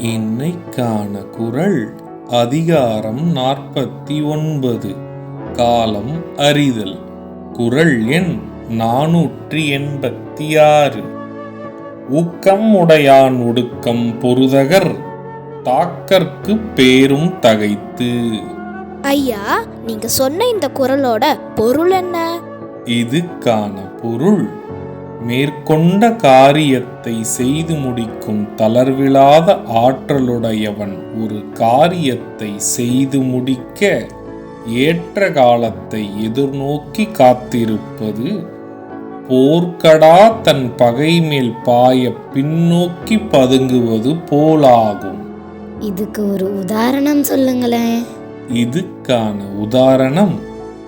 இன்னைக்கான குரல் அதிகாரம் நாற்பத்தி ஒன்பது. காலம் அறிதல். குரல் எண் நாநூற்றி எண்பத்தி ஆறு. ஊக்கம் உடையான் ஒடுக்கம் பொருதகர் தாக்கற்கு பேரும் தகைத்து. ஐயா நீங்க சொன்ன இந்த குரலோட பொருள் என்ன? இதுக்கான பொருள் மேற்கொண்ட காரியத்தை செய்து முடிக்கும் தளர்வில்லாத ஆற்றலுடையவன் ஒரு காரியத்தை செய்து முடிக்க ஏற்ற காலத்தை எதிர்நோக்கி காத்திருப்பது போர்க்கடா தன் பகை மேல் பாய பின்னோக்கி பதுங்குவது போலாகும். இதுக்கு ஒரு உதாரணம் சொல்லுங்களேன். இதுக்கான உதாரணம்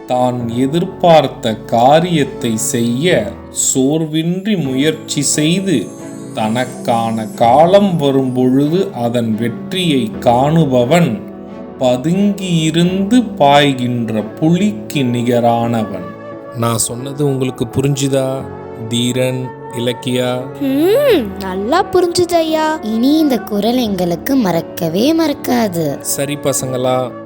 தான் எதிர்பார்த்த காரியத்தை செய்ய சோர்வின்றி முயற்சி செய்து தனக்கான காலம் வரும்பொழுது அதன் வெற்றியை காணுபவன் பதுங்கியிருந்து பாய்கின்ற புலிக்கு நிகரானவன். நான் சொன்னது உங்களுக்கு புரிஞ்சுதா தீரன் இலக்கியா? நல்லா புரிஞ்சுது ஐயா. இனி இந்த குரல் எங்களுக்கு மறக்கவே மறக்காது. சரி பசங்களா